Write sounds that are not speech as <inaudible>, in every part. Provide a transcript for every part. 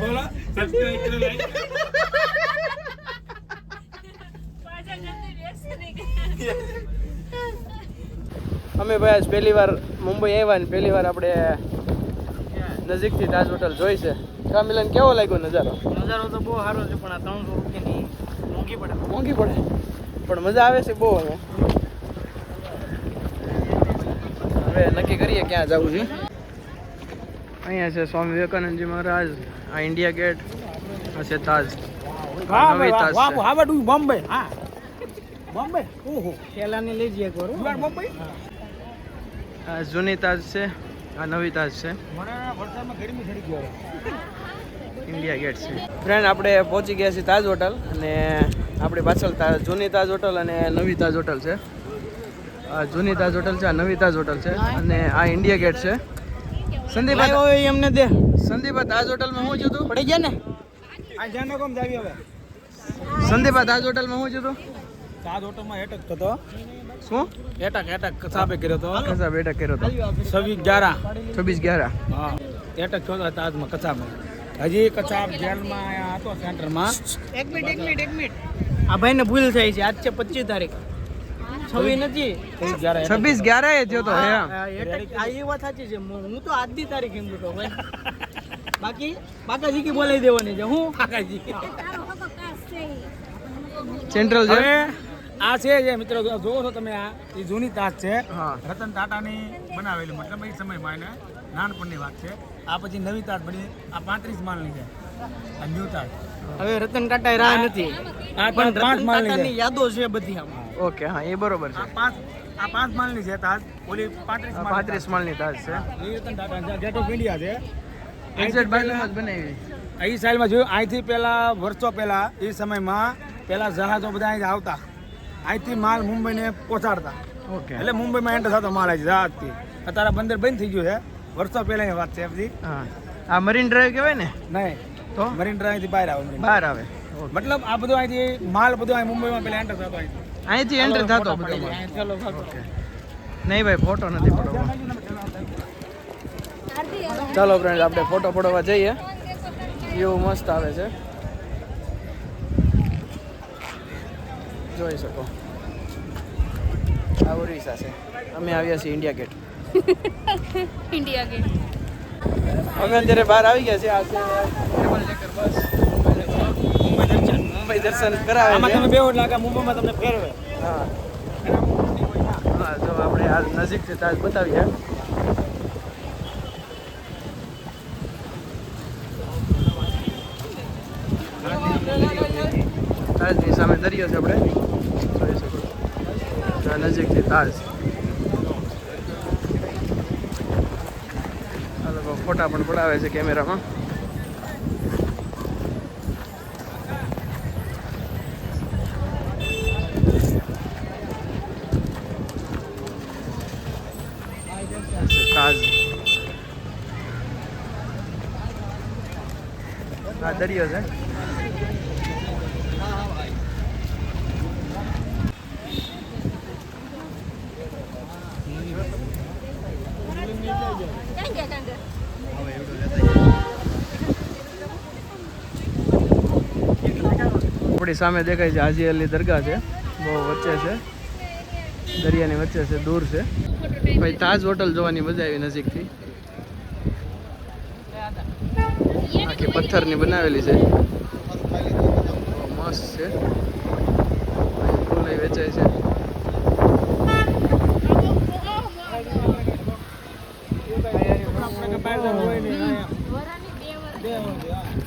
બોલો સબસ્ક્રાઇબ કરો નહીં અમે ભાઈ આજ પહેલી વાર મુંબઈ આવ્યા ને પહેલી વાર આપણે નજીકથી તાજ હોટલ જોઈ છે. કા મિલન કેવો લાગ્યો નજારો? નજારો તો બહુ સારો છે પણ આ ત્રણસો રૂપિયાની મોંઘી પડે. મોંઘી પડે. પણ મજા આવે છે બહુ હવે. હવે નક્કી કરીએ ક્યાં જવું છે. અહીંયા છે સ્વામી વિવેકાનંદજી મહારાજ આ ઇન્ડિયા ગેટ આ છે તાજ. નવી તાજ છે. હાવ ડુ બોમ્બે હા. બોમ્બે? ઓહો. પેલાની લઈ જઈએ યુ બોમ્બે? આ જૂની તાજ છે આ નવી તાજ છે. ઇન્ડિયા ગેટ છે. ફ્રેન્ડ આપણે પહોંચી ગયા છીએ તાજ હોટલ અને આપણી પાછળ જૂની તાજ હોટલ અને નવી તાજ હોટલ છે. જૂની તાજ હોટલ છે આ નવી તાજ હોટલ છે અને આ ઇન્ડિયા ગેટ છે. સંદીપ એમને દે. સંદીપ તાજ હોટલમાં શું જોતું પડી ગયા ને? આ જાનો કોમ જાવી હવે. સંદીપ તાજ હોટલમાં શું જોતું તાજ હોટલમાં એટક થતો. શું? એટક એટક કસાબે કર્યો તો. કસાબે બેઠક કર્યો હતો છવ્વીસ ગ્યારા. છવ્વીસ ગ્યારા. હા. એટક થયો તો તાજમાં કસાબમાં હજી કસાબ જેલમાં હતો સેન્ટરમાં. એક મિનિટ એક મિનિટ એક મિનિટ. આ ભાઈને ભૂલ થઈ છે. આજ છે પચીસ તારીખ. છવ્વીસ નથી. છવ્વીસ ગ્યારા એ થયો તો આ એ વાત સાચી છે. હું તો આજની તારીખ એમ તો ભાઈ. <laughs> બાકી બાકાજી કી બોલાવી દેવાની છે. હું? બાકાજી. સેન્ટ્રલ છે. આ છે જે મિત્રો જોવો છો તમે આ એ જૂની તાજ છે. રતન ટાટાની બનાવેલી મતલબ એ સમયમાં એને નાનપણની વાત છે. આ પછી નવી તાજ બની આ પાંત્રીસ માળની છે. આ ન્યૂ તાજ હવે રતન ટાટા રાહ નથી. આ પણ પાંચ માળની યાદો છે બધી આમાં. ઓકે હા એ બરોબર છે. આ પાંચ આ પાંચ માળની છે તાજ. ઓલી પાંત્રીસ પાંત્રીસ માળની તાજ છે. એ Ratan Tata Gate of India છે. એક્ઝેક્ટ બાજુમાં જ બનાવી. એ સાઈડમાં જોયું અહીંથી પહેલા વર્ષો પહેલા એ સમયમાં પહેલા જહાજો બધા અહીં આવતા. અહીંથી માલ મુંબઈને પહોંચાડતા. ઓકે. એટલે મુંબઈમાં એન્ટર થતો માલ અહીંથી જહાજથી. અત્યારે બંદર બંધ થઈ ગયું છે. વર્ષો પહેલાની વાત છે બધી હા. આ મરીન ડ્રાઈવ કહેવાય ને? નહીં. તો? મરીન ડ્રાઈવથી બહાર આવે બહાર આવે. મતલબ આ બધું અહીંથી માલ બધું અહીં મુંબઈમાં પહેલાં એન્ટર થતો અહીંથી. અહીંથી એન્ટર થતો બધો. નહીં ભાઈ ફોટો નથી પડવો ચાલો ફ્રેન્ડ આપણે ફોટો પડવા જઈએ. એવું મસ્ત આવે છે. જોઈ શકો. આ ઓરિસ્સા છે. અમે આવ્યા છીએ ઇન્ડિયા ગેટ ઇન્ડિયા ગેટ અમે અત્યારે બહાર આવી ગયા છે આ છે બસ. મુંબઈ દર્શન કરાવે આમાં તમે બેહો એટલે આખા મુંબઈમાં તમને ફેરવે. હા. હા જો આપણે આ નજીકથી તાજ બતાવીએ. તાજની સામે દરિયો છે આપણે. જોઈ શકો નજીકથી તાજ. આ લોકો ફોટા પણ પડાવે છે કેમેરામાં તાજ આ દરિયો છે. આપણી સામે દેખાય છે હાજી અલી દરગાહ છે. બહુ વચ્ચે છે. દરિયાની વચ્ચે છે, દૂર છે. ભાઈ તાજ હોટલ જોવાની મજા આવી નજીકથી. આખી પથ્થરની બનાવેલી છે. મસ્ત છે. ફૂલ વેચાય છે.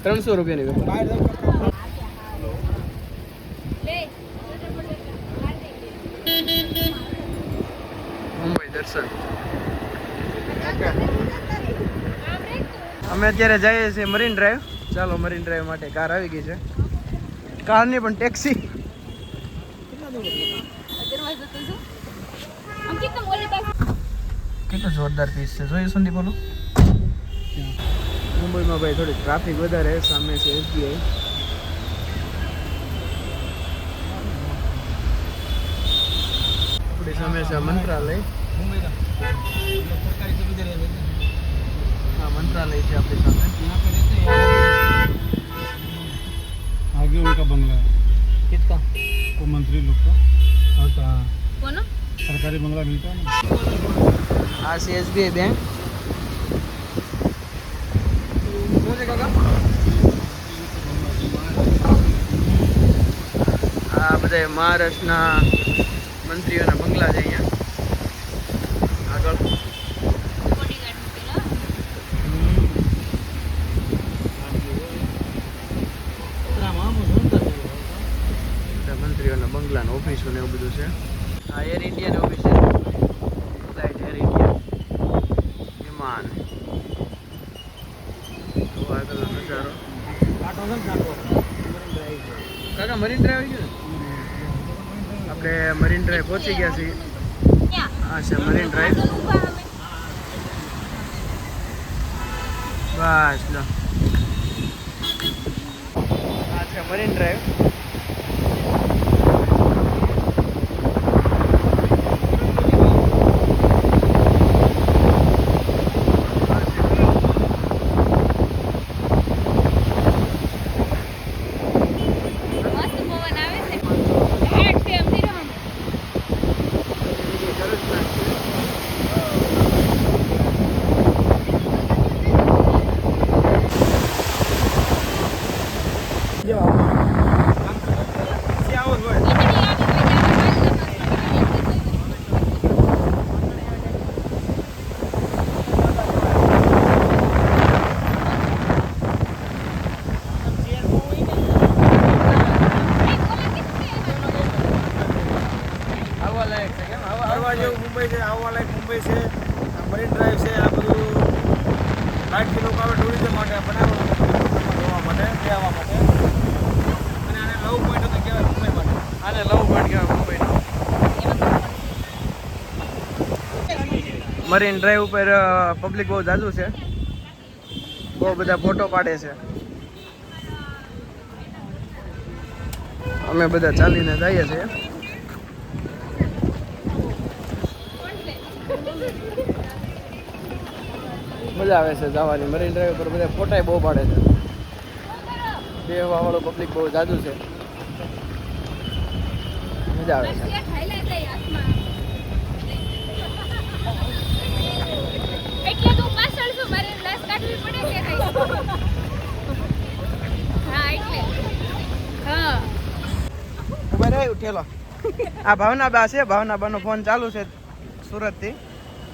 ત્રણસો રૂપિયાની મુંબઈ દર્શન. અમે અત્યારે જઈએ છીએ મરીન ડ્રાઈવ ચાલો મરીન ડ્રાઈવ માટે કાર આવી ગઈ છે. કારની પણ ટેક્સી કેટલો જોરદાર પીસ છે. જોયું સંદીપ બોલો. મુંબઈમાં ભાઈ થોડી ટ્રાફિક વધારે સામે છે એસબીઆઈ આપણી સામે છે મંત્રાલય. મુંબઈ સરકારી સુવિધા मंत्रालय છે આપણી સામે आगे उनका बंगला है किसका वो मंत्री लोग का और कहाँ કોનો सरकारी बंगला मिलता है ना આ છે એસબીઆઈ બેંક શું છે કાકા આ બધા મહારાષ્ટ્રના મંત્રીઓના બંગલા છે અહીંયા ઓફિસો ને એવું બધું છે. આ એર ઇન્ડિયાની ઓફિસ છે. ફ્લાઇટ એર ઇન્ડિયા વિમાન. તો આગળનો નજારો કાકા મરીન ડ્રાઈવ આવી ગયો આપણે મરીન ડ્રાઈવ પહોંચી ગયા છીએ. આ છે મરીન ડ્રાઈવ. બસ લો. આ છે મરીન ડ્રાઈવ મસ્ત પવન આવે છે હેડ છે અમથી રહો. વીજળી આવી હોય ત્યારે બાજુમાં આવવા લાયક છે કેમ આવવા ફરવા જેવું મુંબઈ છે આવવા લાયક મુંબઈ છે આ મરીન ડ્રાઈવ છે આ બધું બહારથી લોકો આવે ટુરિઝમ માટે બનાવવાનું જોવા માટે રહેવા માટે અને આને લવ પોઈન્ટ તો કહેવાય મુંબઈ માટે આને લવ પોઈન્ટ કહેવાય મુંબઈનો મરીન ડ્રાઈવ ઉપર પબ્લિક બહુ જાજુ છે. બહુ બધા ફોટો પાડે છે. અમે બધા ચાલીને જઈએ છીએ. મજા આવે છે જવાની. મરીન ડ્રાઈવ ઉપર બધા ફોટા બહુ પાડે છે. બેહવા પબ્લિક બહુ જાજુ છે. મજા આવે છે. એટલે તો પાછળ છું મારે લાશ કાઢવી પડે કે હા એટલે. હા. ઊભા રહે ઉઠેલો આ ભાવના બા છે ભાવના બાનો ફોન ચાલુ છે સુરતથી.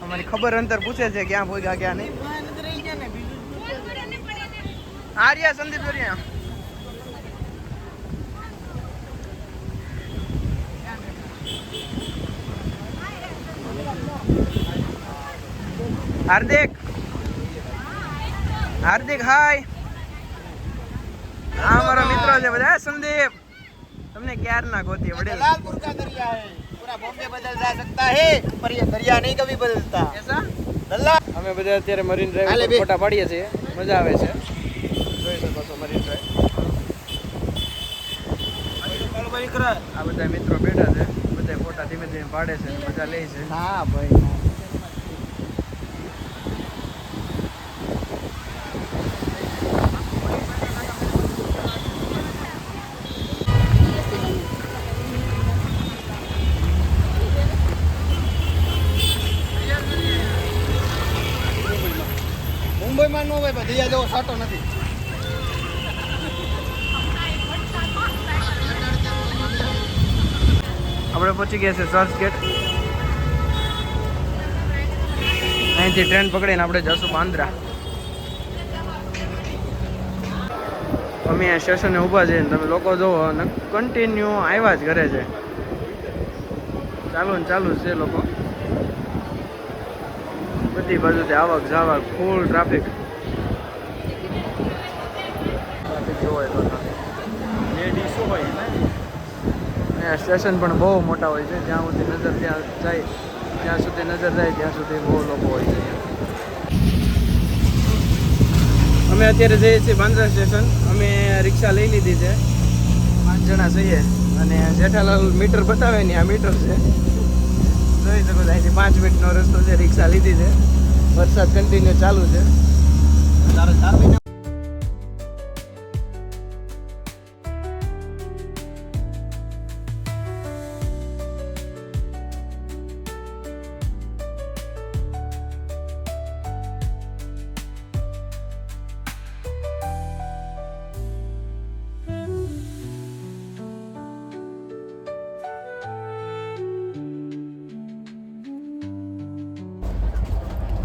અમારી ખબર અંતર પૂછે છે ક્યાં ભોગ્યા ક્યાં નહીં. આર્યા સંદીપ હાર્દિક. હાર્દિક હાય હા મારા મિત્રો છે બધા. સંદીપ. તમને ક્યાર ના ગોતી વડે લાલપુર કા દરિયા હે. પૂરા બોમ્બે બદલ જા સકતા હે પર યે દરિયા નહીં કભી બદલતા. એસા દલ્લા અમે બધા અત્યારે મરીન ડ્રાઈવ પર ફોટા પાડીએ છીએ. મજા આવે છે. જોઈ શકો છો મરીન ડ્રાઈવ આ બધા મિત્રો બેઠા છે. બધા ફોટા ધીમે ધીમે પાડે છે મજા લે છે. હા ભાઈ મુંબઈમાં ન હોય, પણ દરિયા જેવો સાટો નથી. આપણે પહોંચી ગયા છે ચર્ચ ગેટ અહીંથી ટ્રેન પકડીને આપણે જશું બાંદ્રા. અમે આ સ્ટેશને ઊભા છીએ તમે લોકો જોવો કન્ટિન્યુ આવ્યા જ કરે છે. ચાલુ ને ચાલુ છે લોકો. બધી બાજુથી આવક જાવક ફૂલ ટ્રાફિક સ્ટેશન પણ બહુ મોટા હોય છે. જ્યાં સુધી નજર ત્યાં જાય જ્યાં સુધી નજર જાય ત્યાં સુધી બહુ લોકો હોય છે અમે અત્યારે જઈએ છીએ બાંદ્રા સ્ટેશન અમે રિક્ષા લઈ લીધી છે. પાંચ જણા જઈએ અને જેઠાલાલ મીટર બતાવે ને આ મીટર છે. જોઈ શકો છો. અહીંથી પાંચ મિનિટનો રસ્તો છે, રિક્ષા લીધી છે. વરસાદ કન્ટિન્યુ ચાલુ છે.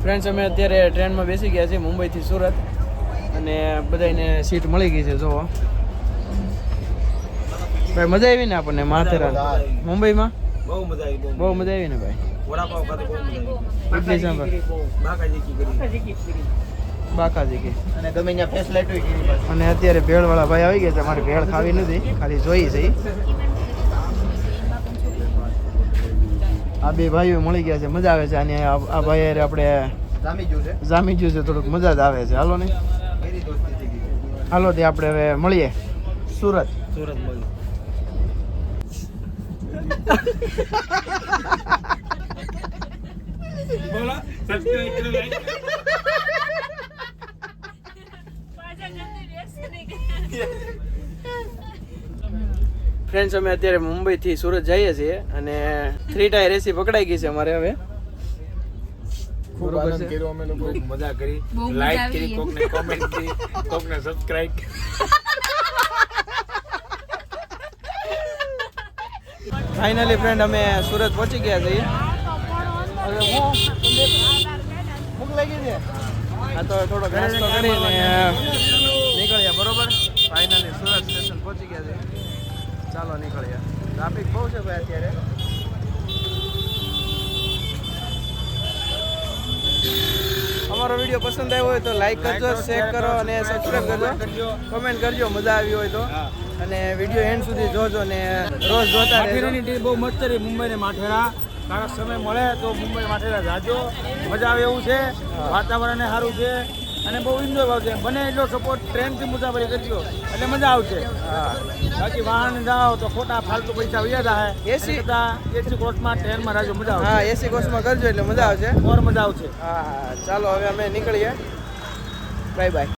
ફ્રેન્ડ્સ અમે અત્યારે ટ્રેનમાં બેસી ગયા છીએ મુંબઈથી સુરત. અને બધાને સીટ મળી ગઈ છે જોવો. ભાઈ મજા આવી ને આપણને માથેરા મુંબઈમાં? બહુ મજા આવી બહુ મજા આવી. ને ભાઈ? બાકાજી કી અને ગમે ત્યાં હોય અને અત્યારે ભેળવાળા ભાઈ આવી ગયા છે મારે ભેળ ખાવી નથી ખાલી જોઈ છે આ બે ભાઈઓ મળી ગયા છે મજા આવે છે. અને આ ભાઈ આપણે જામી ગયું છે? જામી ગયું છે થોડુંક મજા જ આવે છે. હાલો ને. હાલો તે આપણે હવે મળીએ. સુરત. સુરત બોલો સબસ્ક્રાઇબ કરો લાઈક પાછા જલ્દી બેસી નહીં. <laughs> ફ્રેન્ડ્સ અમે અત્યારે મુંબઈથી સુરત જઈએ છીએ અને થ્રી ટાયર એસી પકડાઈ ગઈ છે અમારે હવે. ખૂબ આનંદ કર્યો અમે લોકો મજા કરી. લાઈક કરી કોકને કોમેન્ટ કરી કોકને સબસ્ક્રાઇબ ફાઇનલી ફ્રેન્ડ અમે સુરત પહોંચી ગયા છીએ. હવે હું ભૂખ લાગી છે? આ તો થોડો નાસ્તો કરીને નીકળ્યા બરોબર? ફાઇનલી સુરત સ્ટેશન પહોંચી ગયા છે ચાલો નીકળીએ. ટ્રાફિક બહુ છે ભાઈ અત્યારે. અમારો વીડિયો પસંદ આવ્યો હોય તો લાઈક કરજો શેર કરો અને સબસ્ક્રાઈબ કરજો. કમેન્ટ કરજો. મજા આવી હોય તો. અને વીડિયો એન્ડ સુધી જોજો ને રોજ જોતા રહેજો. બહુ મસ્ત રહી મુંબઈને માથેરા તારા સમય મળે તો મુંબઈ માથેરા જાજો. મજા આવે એવું છે. વાતાવરણ સારું છે. અને બહુ એન્જોય આવશે બને એટલો સપોર્ટ ટ્રેનથી મુસાફરી કરજો. એટલે મજા આવશે. હા. બાકી વાહન જાઓ તો ખોટા ફાલતુ પૈસા વ્યા થાય એસી એસી કોચમાં ટ્રેનમાં રાજો મજા હા એસી કોર્સમાં કરજો એટલે મજા આવશે. ઓર મજા આવશે. હા. ચાલો હવે અમે નીકળીએ. Bye bye.